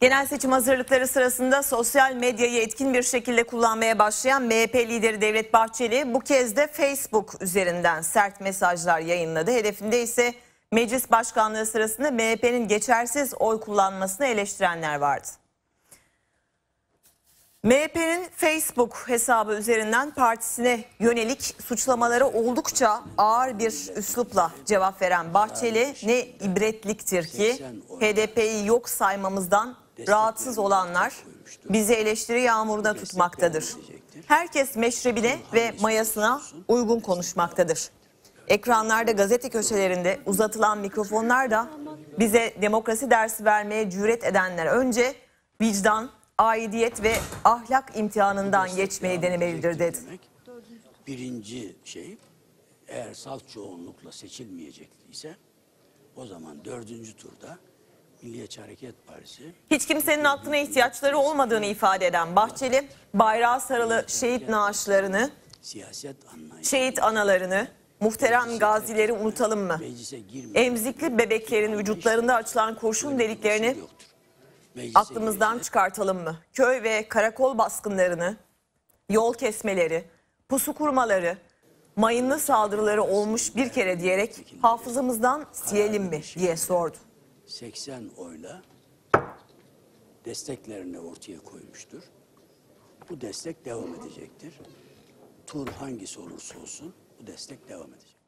Genel seçim hazırlıkları sırasında sosyal medyayı etkin bir şekilde kullanmaya başlayan MHP lideri Devlet Bahçeli bu kez de Facebook üzerinden sert mesajlar yayınladı. Hedefinde ise meclis başkanlığı sırasında MHP'nin geçersiz oy kullanmasını eleştirenler vardı. MHP'nin Facebook hesabı üzerinden partisine yönelik suçlamaları oldukça ağır bir üslupla cevap veren Bahçeli ne ibretliktir ki HDP'yi yok saymamızdan rahatsız olanlar bizi eleştiri yağmuruna tutmaktadır. Herkes meşrebine ve mayasına uygun konuşmaktadır. Ekranlarda gazete köşelerinde uzatılan mikrofonlar da bize demokrasi dersi vermeye cüret edenler önce vicdan, aidiyet ve ahlak imtihanından geçmeyi denemelidir dedi. Birinci şey eğer salt çoğunlukla seçilmeyecektiyse o zaman dördüncü turda Milliyetçi Hareket Partisi. Hiç kimsenin aklına ihtiyaçları olmadığını ifade eden Bahçeli, bayrağı sarılı şehit naaşlarını, siyaset şehit analarını, muhterem gazileri unutalım mı? Emzikli bebeklerin vücutlarında açılan kurşun deliklerini aklımızdan çıkartalım mı? Köy ve karakol baskınlarını, yol kesmeleri, pusu kurmaları, mayınlı saldırıları olmuş bir kere diyerek hafızamızdan silelim mi diye sordu. 80 oyla desteklerini ortaya koymuştur. Bu destek devam edecektir. Tur hangisi olursa olsun bu destek devam edecek.